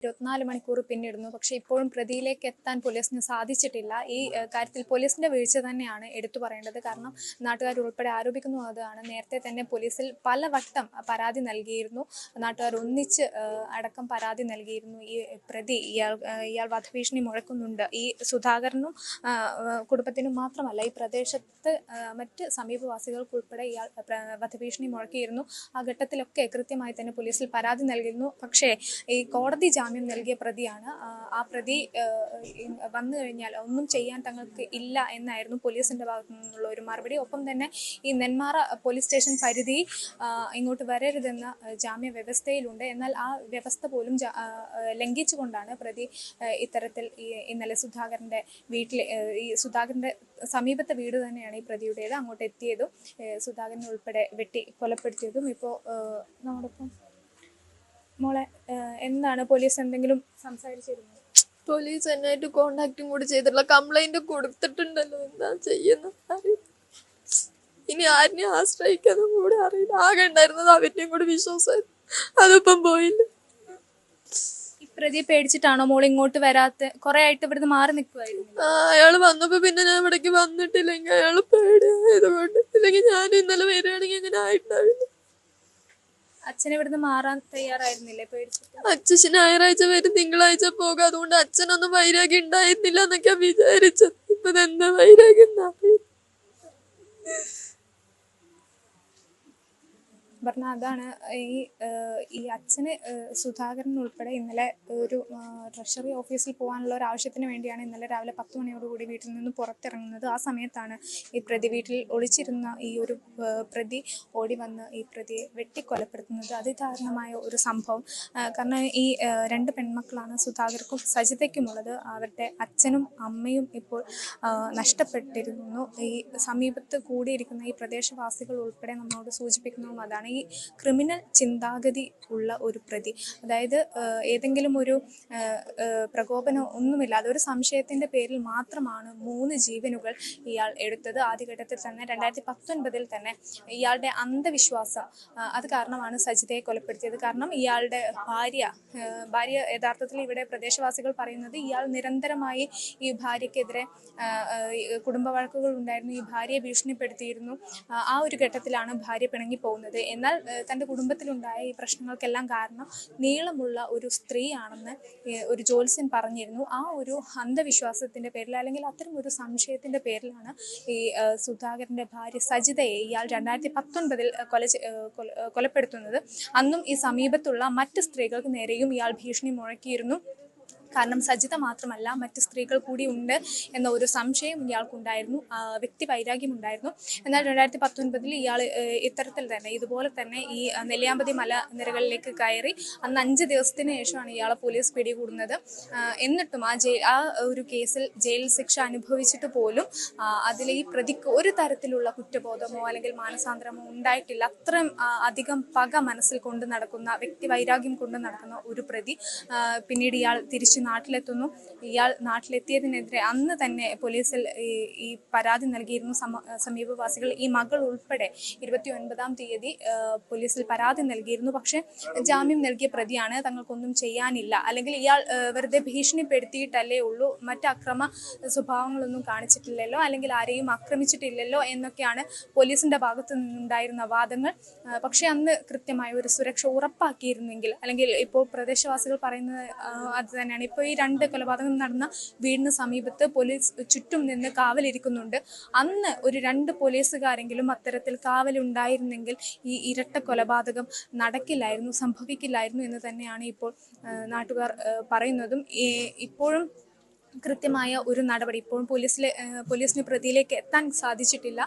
ഇരുപത്തിനാല് മണിക്കൂർ പിന്നിടുന്നു. പക്ഷേ ഇപ്പോഴും പ്രതിയിലേക്ക് എത്താൻ പോലീസിന് സാധിച്ചിട്ടില്ല. ഈ കാര്യത്തിൽ പോലീസിന്റെ വീഴ്ച തന്നെയാണ് എടുത്തു പറയേണ്ടത്. കാരണം നാട്ടുകാർ ഉൾപ്പെടെ ആരോപിക്കുന്നു അതാണ്. നേരത്തെ തന്നെ പോലീസിൽ പല വട്ടം പരാതി നൽകിയിരുന്നു. നാട്ടുകാർ ഒന്നിച്ച് അടക്കം പരാതി നൽകിയിരുന്നു. ഈ പ്രതി ഇയാൾ ഇയാൾ വധഭീഷണി മുഴക്കുന്നുണ്ട്. ഈ സുധാകരനും കുടുംബത്തിനും മാത്രമല്ല ഈ പ്രദേശത്ത് മറ്റ് സമീപവാസികൾക്കുൾപ്പെടെ ഇയാൾ വധഭീഷണി മുഴക്കിയിരുന്നു. ആ ഘട്ടത്തിലൊക്കെ കൃത്യമായി തന്നെ പോലീസിൽ പരാതി നൽകിയിരുന്നു. പക്ഷേ ഈ കോടതി ജാമ്യം നൽകിയ പ്രതിയാണ്. ആ, പ്രതി വന്നു കഴിഞ്ഞാൽ ഒന്നും ചെയ്യാൻ തങ്ങൾക്ക് ഇല്ല എന്നായിരുന്നു പോലീസിന്റെ ഭാഗത്തു നിന്നുള്ള ഒരു മറുപടി. ഒപ്പം തന്നെ ഈ നെന്മാറ പോലീസ് സ്റ്റേഷൻ പരിധി ഇങ്ങോട്ട് വരരുതെന്ന ജാമ്യ വ്യവസ്ഥയിലുണ്ട്. എന്നാൽ ആ വ്യവസ്ഥ പോലും ലംഘിച്ചുകൊണ്ടാണ് പ്രതി ഇത്തരത്തിൽ ഈ ഇന്നലെ സുധാകരന്റെ വീട്ടിൽ ഈ സുധാകരന്റെ സമീപത്തെ വീട് തന്നെയാണ് ഈ പ്രതിയുടേത്. അങ്ങോട്ട് എത്തിയതും സുധാകരൻ ഉൾപ്പെടെ വെട്ടി കൊലപ്പെടുത്തിയതും ഇപ്പോൾ നമ്മുടെ മോളെ ഏഹ്, എന്താണ് പോലീസ് എന്തെങ്കിലും സംസാരിച്ചിരുന്നത്? പോലീസ് എന്നായിട്ട് കോണ്ടാക്റ്റും കൂടി ചെയ്തിട്ടുള്ള കംപ്ലൈന്റ് കൊടുത്തിട്ടുണ്ടല്ലോ. എന്താ ചെയ്യുന്ന ഇനി ആരിനെ ആശ്രയിക്കാനും കൂടെ അറിയില്ല. ആകെ ഉണ്ടായിരുന്നത് അവന്റെയും കൂടി വിശ്വാസം. അതിപ്പം പോയില്ല. പ്രതിയെ പ്രതി പേടിച്ചിട്ടാണോ മോൾ ഇങ്ങോട്ട് വരാത്ത? കൊറേ ആയിട്ട് ഇവിടുന്ന് മാറി നിൽക്കുവായിരുന്നു അയാൾ വന്നപ്പോ പിന്നെ ഞാൻ ഇവിടേക്ക് വന്നിട്ടില്ലെങ്കിൽ അയാൾ പേടിയായതുകൊണ്ട് ഇല്ലെങ്കിൽ ഞാൻ ഇന്നലെ വരികയാണെങ്കിൽ അങ്ങനെ ആയിട്ടുണ്ടാവില്ല. അച്ഛൻ ഇവിടുന്ന് മാറാൻ തയ്യാറായിരുന്നില്ലേ? പേടിച്ചിട്ട്. അച്ഛൻ ഞായറാഴ്ച വരും തിങ്കളാഴ്ച പോകും. അതുകൊണ്ട് അച്ഛനൊന്നും വൈരാഗ്യം ഉണ്ടായിരുന്നില്ല എന്നൊക്കെ വിചാരിച്ചത്. ഇപ്പൊ എന്താ വൈരാഗ്യം എന്നറിയില്ല പറഞ്ഞ അതാണ് ഈ ഈ അച്ഛന് സുധാകരൻ ഉൾപ്പെടെ ഇന്നലെ ഒരു ട്രഷറി ഓഫീസിൽ പോകാനുള്ള ഒരു ആവശ്യത്തിന് വേണ്ടിയാണ് ഇന്നലെ രാവിലെ പത്ത് മണിയോടുകൂടി വീട്ടിൽ നിന്ന് പുറത്തിറങ്ങുന്നത്. ആ സമയത്താണ് ഈ പ്രതി വീട്ടിൽ ഒളിച്ചിരുന്ന ഈ ഒരു പ്രതി ഓടി വന്ന് ഈ പ്രതിയെ വെട്ടിക്കൊലപ്പെടുത്തുന്നത്. അതിദാരുണമായ ഒരു സംഭവം. കാരണം ഈ രണ്ട് പെൺമക്കളാണ് സുധാകർക്കും സജിതയ്ക്കുമുള്ളത്. അവരുടെ അച്ഛനും അമ്മയും ഇപ്പോൾ നഷ്ടപ്പെട്ടിരുന്നു. ഈ സമീപത്ത് കൂടിയിരിക്കുന്ന ഈ പ്രദേശവാസികൾ ഉൾപ്പെടെ നമ്മളോട് സൂചിപ്പിക്കുന്നതും അതാണ്. ഈ ക്രിമിനൽ ചിന്താഗതി ഉള്ള ഒരു പ്രതി. അതായത് ഏതെങ്കിലും ഒരു പ്രകോപനം ഒന്നുമില്ലാതെ ഒരു സംശയത്തിന്റെ പേരിൽ മാത്രമാണ് മൂന്ന് ജീവനുകൾ ഇയാൾ എടുത്തത്. ആദ്യഘട്ടത്തിൽ തന്നെ രണ്ടായിരത്തി പത്തൊൻപതിൽ തന്നെ ഇയാളുടെ അന്ധവിശ്വാസം അത് കാരണമാണ് സജിതയെ കൊലപ്പെടുത്തിയത്. കാരണം ഇയാളുടെ ഭാര്യ ഭാര്യ യഥാർത്ഥത്തിൽ ഇവിടെ പ്രദേശവാസികൾ പറയുന്നത് ഇയാൾ നിരന്തരമായി ഈ ഭാര്യക്കെതിരെ കുടുംബ വഴക്കുകൾ ഉണ്ടായിരുന്നു ഈ ഭാര്യയെ ഭീഷണിപ്പെടുത്തിയിരുന്നു. ആ ഒരു ഘട്ടത്തിലാണ് ഭാര്യ പിണങ്ങി പോകുന്നത് എന്നാൽ തന്റെ കുടുംബത്തിലുണ്ടായ ഈ പ്രശ്നങ്ങൾക്കെല്ലാം കാരണം നീളമുള്ള ഒരു സ്ത്രീയാണെന്ന് ഒരു ജോത്സ്യൻ പറഞ്ഞിരുന്നു. ആ ഒരു അന്ധവിശ്വാസത്തിന്റെ പേരിൽ അല്ലെങ്കിൽ അത്തരം ഒരു സംശയത്തിന്റെ പേരിലാണ് ഈ സുധാകരന്റെ ഭാര്യ സജിതയെ ഇയാൾ രണ്ടായിരത്തി പത്തൊൻപതിൽ കൊല കൊലപ്പെടുത്തുന്നത്. അന്നും ഈ സമീപത്തുള്ള മറ്റ് സ്ത്രീകൾക്ക് നേരെയും ഇയാൾ ഭീഷണി മുഴക്കിയിരുന്നു. കാരണം സജിത മാത്രമല്ല മറ്റ് സ്ത്രീകൾ കൂടി ഉണ്ട് എന്ന ഒരു സംശയം ഇയാൾക്കുണ്ടായിരുന്നു. വ്യക്തി വൈരാഗ്യം ഉണ്ടായിരുന്നു. എന്നാൽ രണ്ടായിരത്തി പത്തൊൻപതിൽ ഇയാൾ ഇത്തരത്തിൽ തന്നെ ഇതുപോലെ തന്നെ ഈ നെല്ലിയാമ്പതി മല നിരകളിലേക്ക് കയറി അന്ന് അഞ്ച് ദിവസത്തിന് ശേഷമാണ് ഇയാളെ പോലീസ് പിടികൂടുന്നത്. എന്നിട്ടും ആ ജയിൽ ആ ഒരു കേസിൽ ജയിൽ ശിക്ഷ അനുഭവിച്ചിട്ട് പോലും അതിൽ ഈ പ്രതിക്ക് ഒരു തരത്തിലുള്ള കുറ്റബോധമോ അല്ലെങ്കിൽ മാനസാന്തരമോ ഉണ്ടായിട്ടില്ല. അത്രയും അധികം പക മനസ്സിൽ കൊണ്ട് നടക്കുന്ന വ്യക്തി വൈരാഗ്യം കൊണ്ട് നടക്കുന്ന ഒരു പ്രതി പിന്നീട് ഇയാൾ തിരിച്ച് നാട്ടിലെത്തുന്നു. ഇയാൾ നാട്ടിലെത്തിയതിനെതിരെ അന്ന് തന്നെ പോലീസിൽ ഈ പരാതി നൽകിയിരുന്നു സമ സമീപവാസികൾ. ഈ മകൾ ഉൾപ്പെടെ ഇരുപത്തി ഒൻപതാം തീയതി പോലീസിൽ പരാതി നൽകിയിരുന്നു. പക്ഷേ ജാമ്യം നൽകിയ പ്രതിയാണ്. തങ്ങൾക്കൊന്നും ചെയ്യാനില്ല. അല്ലെങ്കിൽ ഇയാൾ വെറുതെ ഭീഷണിപ്പെടുത്തിയിട്ടല്ലേ ഉള്ളൂ. മറ്റ് അക്രമ സ്വഭാവങ്ങളൊന്നും കാണിച്ചിട്ടില്ലല്ലോ. അല്ലെങ്കിൽ ആരെയും ആക്രമിച്ചിട്ടില്ലല്ലോ എന്നൊക്കെയാണ് പോലീസിന്റെ ഭാഗത്തു നിന്നുണ്ടായിരുന്ന വാദങ്ങൾ. പക്ഷെ അന്ന് കൃത്യമായ ഒരു സുരക്ഷ ഉറപ്പാക്കിയിരുന്നെങ്കിൽ അല്ലെങ്കിൽ ഇപ്പോൾ പ്രദേശവാസികൾ പറയുന്നത് അത് തന്നെയാണ്. ഇപ്പോൾ ഈ രണ്ട് കൊലപാതകം നടന്ന വീടിന് സമീപത്ത് പോലീസ് ചുറ്റും നിന്ന് കാവലിരിക്കുന്നുണ്ട്. അന്ന് ഒരു രണ്ട് പോലീസുകാരെങ്കിലും അത്തരത്തിൽ കാവലുണ്ടായിരുന്നെങ്കിൽ ഈ ഇരട്ട കൊലപാതകം നടക്കില്ലായിരുന്നു സംഭവിക്കില്ലായിരുന്നു എന്ന് തന്നെയാണ് ഇപ്പോൾ നാട്ടുകാർ പറയുന്നതും. ഇപ്പോഴും കൃത്യമായ ഒരു നടപടി ഇപ്പോഴും പോലീസിലെ പോലീസിന് പ്രതിയിലേക്ക് എത്താൻ സാധിച്ചിട്ടില്ല.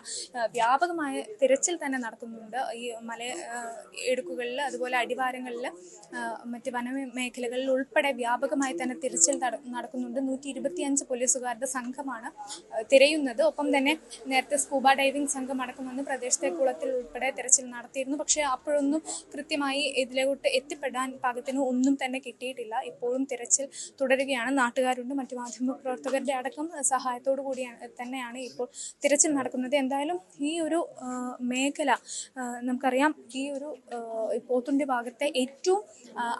വ്യാപകമായ തിരച്ചിൽ തന്നെ നടക്കുന്നുണ്ട് ഈ മല എടുക്കുകളിൽ അതുപോലെ അടിവാരങ്ങളിൽ മറ്റ് വന മേഖലകളിൽ ഉൾപ്പെടെ വ്യാപകമായി തന്നെ തിരച്ചിൽ നടക്കുന്നുണ്ട്. നൂറ്റി ഇരുപത്തിയഞ്ച് പോലീസുകാരുടെ സംഘമാണ് തിരയുന്നത്. ഒപ്പം തന്നെ നേരത്തെ സ്കൂബ ഡൈവിംഗ് സംഘം അടക്കം വന്ന് പ്രദേശത്തെ കുളത്തിൽ ഉൾപ്പെടെ തിരച്ചിൽ നടത്തിയിരുന്നു. പക്ഷേ അപ്പോഴൊന്നും കൃത്യമായി ഇതിലോട്ട് എത്തിപ്പെടാൻ പാകത്തിന് ഒന്നും തന്നെ കിട്ടിയിട്ടില്ല. ഇപ്പോഴും തിരച്ചിൽ തുടരുകയാണ്. നാട്ടുകാരുണ്ട് മറ്റു മാധ്യമപ്രവർത്തകരുടെ അടക്കം സഹായത്തോടു കൂടിയാണ് തന്നെയാണ് ഇപ്പോൾ തിരച്ചിൽ നടക്കുന്നത്. എന്തായാലും ഈ ഒരു മേഖല നമുക്കറിയാം ഈ ഒരു പോത്തുണ്ടി ഭാഗത്തെ ഏറ്റവും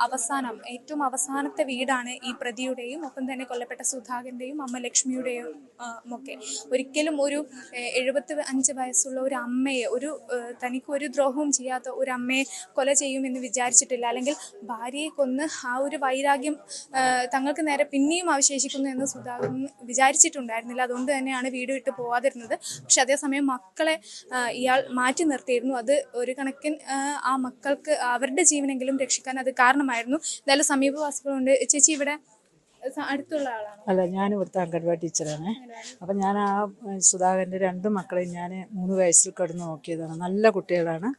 അവസാനം ഏറ്റവും അവസാനത്തെ വീടാണ് ഈ പ്രതിയുടെയും ഒപ്പം തന്നെ കൊല്ലപ്പെട്ട സുധാകരന്റെയും അമ്മ ലക്ഷ്മിയുടെയും ഒക്കെ. ഒരിക്കലും ഒരു എഴുപത്തി അഞ്ച് വയസ്സുള്ള ഒരു അമ്മയെ ഒരു തനിക്ക് ഒരു ദ്രോഹവും ചെയ്യാത്ത ഒരു അമ്മയെ കൊല ചെയ്യുമെന്ന് വിചാരിച്ചിട്ടില്ല. അല്ലെങ്കിൽ ഭാര്യയെ കൊന്ന് ആ ഒരു വൈരാഗ്യം തങ്ങൾക്ക് നേരെ പിന്നെയും അവശേഷിക്കുന്നു എന്ന് സുധാകരൻ വിചാരിച്ചിട്ടുണ്ടായിരുന്നില്ല. അതുകൊണ്ട് തന്നെയാണ് വീട് വിട്ട് പോവാതിരുന്നത്. പക്ഷെ അതേസമയം മക്കളെ ഇയാൾ മാറ്റി നിർത്തിയിരുന്നു. അത് ഒരു കണക്കിന് ആ, മക്കൾക്ക് അവരുടെ ജീവനെങ്കിലും രക്ഷിക്കാൻ അത് കാരണമായിരുന്നു. എന്തായാലും സമീപവാസികളുണ്ട്. ചേച്ചി ഇവിടെ അടുത്തുള്ള ആളാണ്? അല്ല ഞാൻ ഇവിടുത്തെ അംഗൻവാടി ടീച്ചറാണ്. അപ്പം ഞാൻ ആ സുധാകരന്റെ രണ്ട് മക്കളെയും ഞാൻ മൂന്ന് വയസ്സിൽ കടന്ന് നോക്കിയതാണ്. നല്ല കുട്ടികളാണ്.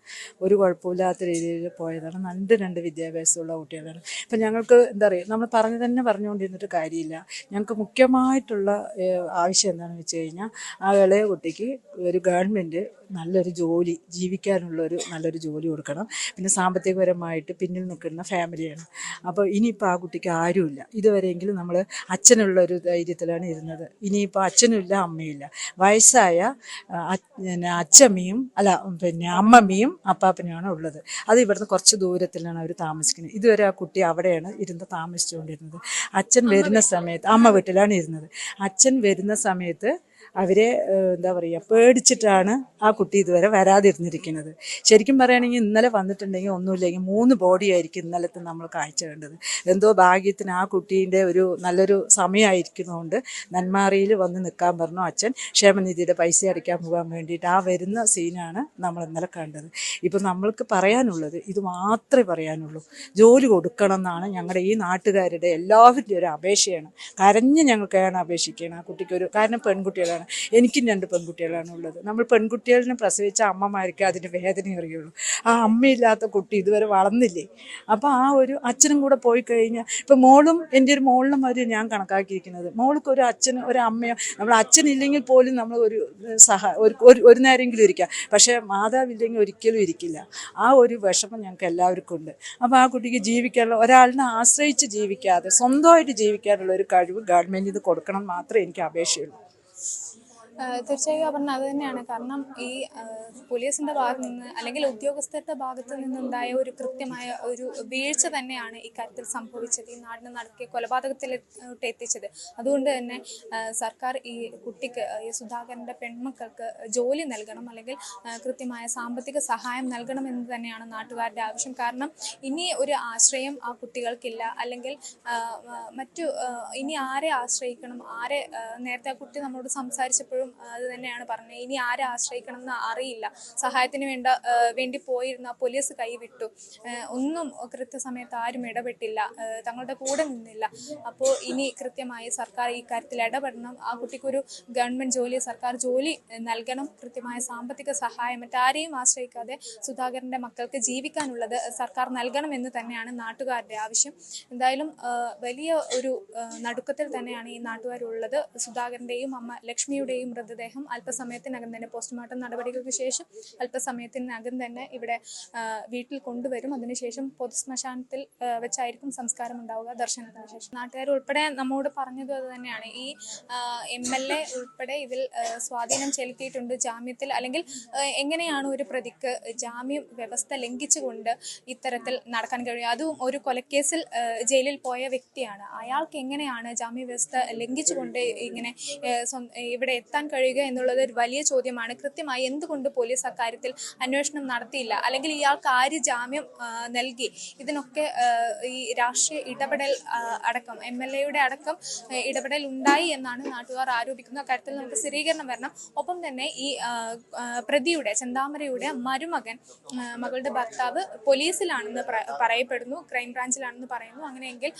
ഒരു കുഴപ്പമില്ലാത്ത രീതിയിൽ പോയതാണ്. നല്ല രണ്ട് വിദ്യാഭ്യാസമുള്ള കുട്ടികളാണ്. അപ്പം ഞങ്ങൾക്ക് എന്താ പറയുക നമ്മൾ പറഞ്ഞു തന്നെ പറഞ്ഞുകൊണ്ടിരുന്നിട്ട് കാര്യമില്ല. ഞങ്ങൾക്ക് മുഖ്യമായിട്ടുള്ള ആവശ്യം എന്താണെന്ന് വെച്ച് കഴിഞ്ഞാൽ ആ ഇളയ കുട്ടിക്ക് ഒരു ഗവൺമെന്റ് നല്ലൊരു ജോലി ജീവിക്കാനുള്ള ഒരു നല്ലൊരു ജോലി കൊടുക്കണം. പിന്നെ സാമ്പത്തികപരമായിട്ട് പിന്നിൽ നിൽക്കുന്ന ഫാമിലിയാണ്. അപ്പോൾ ഇനിയിപ്പോൾ ആ കുട്ടിക്ക് ആരുമില്ല. ഇതുവരെയെങ്കിലും നമ്മൾ അച്ഛനുള്ള ഒരു ധൈര്യത്തിലാണ് ഇരുന്നത്. ഇനിയിപ്പോൾ അച്ഛനുമില്ല അമ്മയില്ല വയസ്സായ പിന്നെ അച്ചമ്മയും അല്ല പിന്നെ അമ്മമ്മയും അപ്പാപ്പനുമാണ് ഉള്ളത്. അത് ഇവിടുന്ന് കുറച്ച് ദൂരത്തിലാണ് അവർ താമസിക്കുന്നത്. ഇതുവരെ ആ കുട്ടി അവിടെയാണ് ഇരുന്ന് താമസിച്ചുകൊണ്ടിരുന്നത്. അച്ഛൻ വരുന്ന സമയത്ത് അമ്മ വീട്ടിലാണ് ഇരുന്നത്. അച്ഛൻ വരുന്ന സമയത്ത് അവരെ എന്താ പറയുക പേടിച്ചിട്ടാണ് ആ കുട്ടി ഇതുവരെ വരാതിരുന്നിരിക്കുന്നത്. ശരിക്കും പറയുകയാണെങ്കിൽ ഇന്നലെ വന്നിട്ടുണ്ടെങ്കിൽ ഒന്നുമില്ലെങ്കിൽ മൂന്ന് ബോഡി ആയിരിക്കും ഇന്നലത്തെ നമ്മൾ കാഴ്ച കണ്ടത്. എന്തോ ഭാഗ്യത്തിന് ആ കുട്ടീന്റെ ഒരു നല്ലൊരു സമയമായിരിക്കുന്നതുകൊണ്ട് നന്മാറിയിൽ വന്ന് നിൽക്കാൻ പറഞ്ഞു അച്ഛൻ. ക്ഷേമനിധിയുടെ പൈസ അടയ്ക്കാൻ പോകാൻ വേണ്ടിയിട്ട് ആ വരുന്ന സീനാണ് നമ്മൾ ഇന്നലെ കണ്ടത്. ഇപ്പം നമ്മൾക്ക് പറയാനുള്ളത് ഇത് മാത്രമേ പറയാനുള്ളൂ. ജോലി കൊടുക്കണം എന്നാണ് ഞങ്ങളുടെ ഈ നാട്ടുകാരുടെ എല്ലാവരുടെയും ഒരു അപേക്ഷയാണ്. കരഞ്ഞ് ഞങ്ങൾക്കാണ് അപേക്ഷിക്കുകയാണ്. ആ കുട്ടിക്കൊരു കാരണം പെൺകുട്ടികളാണ്. എനിക്കും രണ്ട് പെൺകുട്ടികളാണ് ഉള്ളത്. നമ്മൾ പെൺകുട്ടികളിനെ പ്രസവിച്ച അമ്മമാർക്ക് അതിന്റെ വേദന അറിയുള്ളൂ. ആ അമ്മയില്ലാത്ത കുട്ടി ഇതുവരെ വളർന്നില്ലേ? അപ്പോൾ ആ ഒരു അച്ഛനും കൂടെ പോയി കഴിഞ്ഞാൽ ഇപ്പം മോളും എന്റെ ഒരു മോളിനും മാതിരി ഞാൻ കണക്കാക്കിയിരിക്കുന്നത്. മോൾക്ക് ഒരു അച്ഛനും ഒരു അമ്മയോ നമ്മൾ അച്ഛനില്ലെങ്കിൽ പോലും നമ്മൾ ഒരു സഹ ഒരു ഒരു- ഒരു നേരമെങ്കിലും ഇരിക്കാം. പക്ഷേ മാതാവില്ലെങ്കിൽ ഒരിക്കലും ഇരിക്കില്ല. ആ ഒരു വിഷമം ഞങ്ങൾക്ക് എല്ലാവർക്കും ഉണ്ട്. അപ്പോൾ ആ കുട്ടിക്ക് ജീവിക്കാനുള്ള ഒരാളിനെ ആശ്രയിച്ച് ജീവിക്കാതെ സ്വന്തമായിട്ട് ജീവിക്കാനുള്ള ഒരു കഴിവ് ഗവൺമെന്റ് ഇത് കൊടുക്കണം മാത്രമേ എനിക്ക് അപേക്ഷയുള്ളൂ. തീർച്ചയായും പറഞ്ഞ അത് തന്നെയാണ്. കാരണം ഈ പോലീസിന്റെ ഭാഗത്ത് നിന്ന് അല്ലെങ്കിൽ ഉദ്യോഗസ്ഥരുടെ ഭാഗത്ത് നിന്നുണ്ടായ ഒരു കൃത്യമായ ഒരു വീഴ്ച തന്നെയാണ് ഇക്കാര്യത്തിൽ സംഭവിച്ചത്. ഈ നാടിന് നടക്കിയ കൊലപാതകത്തിലോട്ട് എത്തിച്ചത്. അതുകൊണ്ട് തന്നെ സർക്കാർ ഈ കുട്ടിക്ക് ഈ സുധാകരന്റെ പെൺമക്കൾക്ക് ജോലി നൽകണം അല്ലെങ്കിൽ കൃത്യമായ സാമ്പത്തിക സഹായം നൽകണം എന്ന് തന്നെയാണ് നാട്ടുകാരുടെ ആവശ്യം. കാരണം ഇനി ഒരു ആശ്രയം ആ കുട്ടികൾക്കില്ല. അല്ലെങ്കിൽ മറ്റു ഇനി ആരെ ആശ്രയിക്കണം? ആരെ നേരത്തെ ആ കുട്ടി നമ്മളോട് സംസാരിച്ചപ്പോഴും ആ, അത് തന്നെയാണ് പറഞ്ഞത്. ഇനി ആരെ ആശ്രയിക്കണം എന്ന് അറിയില്ല. സഹായത്തിന് വേണ്ട വേണ്ടി പോയിരുന്ന പോലീസ് കൈവിട്ടു. ഒന്നും കൃത്യസമയത്ത് ആരും ഇടപെട്ടില്ല. തങ്ങളുടെ കൂടെ നിന്നില്ല. അപ്പോൾ ഇനി കൃത്യമായി സർക്കാർ ഈ കാര്യത്തിൽ ഇടപെടണം. ആ കുട്ടിക്കൊരു ഗവൺമെന്റ് ജോലി സർക്കാർ ജോലി നൽകണം. കൃത്യമായ സാമ്പത്തിക സഹായം മറ്റാരെയും ആശ്രയിക്കാതെ സുധാകരന്റെ മക്കൾക്ക് ജീവിക്കാനുള്ളത് സർക്കാർ നൽകണം എന്ന് തന്നെയാണ് നാട്ടുകാരുടെ ആവശ്യം. എന്തായാലും വലിയ ഒരു നടുക്കത്തിൽ തന്നെയാണ് ഈ നാട്ടുകാരുള്ളത്. സുധാകരന്റെയും അമ്മ ലക്ഷ്മിയുടെയും മൃതദേഹം അല്പസമയത്തിനകം തന്നെ പോസ്റ്റ്മോർട്ടം നടപടികൾക്ക് ശേഷം അല്പസമയത്തിനകം തന്നെ ഇവിടെ വീട്ടിൽ കൊണ്ടുവരും. അതിനുശേഷം പൊതുശ്മശാനത്തിൽ ശ്മശാനത്തിൽ വെച്ചായിരിക്കും സംസ്കാരം ഉണ്ടാവുക ദർശനത്തിന് ശേഷം. നാട്ടുകാർ ഉൾപ്പെടെ നമ്മോട് പറഞ്ഞത് തന്നെയാണ്. ഈ എം എൽ എ ഉൾപ്പെടെ ഇതിൽ സ്വാധീനം ചെലുത്തിയിട്ടുണ്ട് ജാമ്യത്തിൽ. അല്ലെങ്കിൽ എങ്ങനെയാണ് ഒരു പ്രതിക്ക് ജാമ്യം വ്യവസ്ഥ ലംഘിച്ചുകൊണ്ട് ഇത്തരത്തിൽ നടക്കാൻ കഴിയും അതും ഒരു കൊലക്കേസിൽ ജയിലിൽ പോയ വ്യക്തിയാണ്. അയാൾക്ക് എങ്ങനെയാണ് ജാമ്യ വ്യവസ്ഥ ലംഘിച്ചുകൊണ്ട് ഇങ്ങനെ ഇവിടെ എത്താൻ കഴിയുക എന്നുള്ളത് ഒരു വലിയ ചോദ്യമാണ്. കൃത്യമായി എന്തുകൊണ്ട് പോലീസ് അക്കാര്യത്തിൽ അന്വേഷണം നടത്തിയില്ല? അല്ലെങ്കിൽ ഇയാൾക്ക് ആര് ജാമ്യം നൽകി. ഇതിനൊക്കെ ഈ രാഷ്ട്രീയ ഇടപെടൽ അടക്കം എം എൽ എയുടെ അടക്കം ഇടപെടൽ ഉണ്ടായി എന്നാണ് നാട്ടുകാർ ആരോപിക്കുന്നത്. അക്കാര്യത്തിൽ നമുക്ക് സ്ഥിരീകരണം വരണം. ഒപ്പം തന്നെ ഈ പ്രതിയുടെ ചെന്താമരയുടെ മരുമകൻ മകളുടെ ഭർത്താവ് പോലീസിലാണെന്ന് പറയപ്പെടുന്നു. ക്രൈംബ്രാഞ്ചിലാണെന്ന് പറയുന്നു. അങ്ങനെയെങ്കിൽ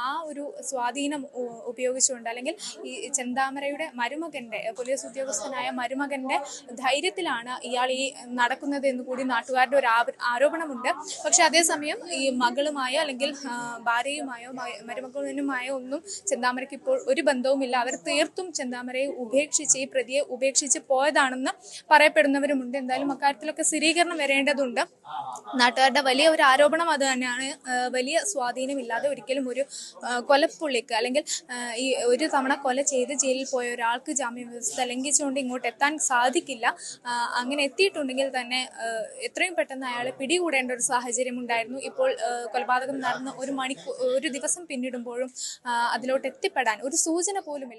ആ, ഒരു സ്വാധീനം ഉപയോഗിച്ചുകൊണ്ട് അല്ലെങ്കിൽ ഈ ചെന്താമരയുടെ മരുമകന്റെ പോലീസ് ഉദ്യോഗസ്ഥനായ മരുമകന്റെ ധൈര്യത്തിലാണ് ഇയാൾ ഈ നടക്കുന്നത് എന്ന് കൂടി നാട്ടുകാരുടെ ഒരു ആരോപണമുണ്ട്. പക്ഷെ അതേസമയം ഈ മകളുമായോ അല്ലെങ്കിൽ ഭാര്യയുമായോ മരുമകളുമായോ ഒന്നും ചെന്താമരയ്ക്ക് ഇപ്പോൾ ഒരു ബന്ധവുമില്ല. അവർ തീർത്തും ചെന്താമരയെ ഉപേക്ഷിച്ച് ഈ പ്രതിയെ ഉപേക്ഷിച്ച് പോയതാണെന്ന് പറയപ്പെടുന്നവരുമുണ്ട്. എന്തായാലും അക്കാര്യത്തിലൊക്കെ സ്ഥിരീകരണം വരേണ്ടതുണ്ട്. നാട്ടുകാരുടെ വലിയ ഒരു ആരോപണം അത് തന്നെയാണ്. വലിയ സ്വാധീനമില്ലാതെ ഒരിക്കലും ഒരു കൊലപ്പുള്ളിക്ക് അല്ലെങ്കിൽ ഈ ഒരു തവണ കൊല ചെയ്ത് ജയിലിൽ പോയ ഒരാൾക്ക് ജാമ്യ ലംഘിച്ചുകൊണ്ട് ഇങ്ങോട്ട് എത്താൻ സാധിക്കില്ല അങ്ങനെ എത്തിയിട്ടുണ്ടെങ്കിൽ തന്നെ എത്രയും പെട്ടെന്ന് അയാളെ പിടികൂടേണ്ട ഒരു സാഹചര്യം ഉണ്ടായിരുന്നു. ഇപ്പോൾ കൊലപാതകം നടന്ന് ഒരു മണിക്കൂർ ഒരു ദിവസം പിന്നിടുമ്പോഴും അതിലോട്ട് എത്തിപ്പെടാൻ ഒരു സൂചന പോലുമില്ല.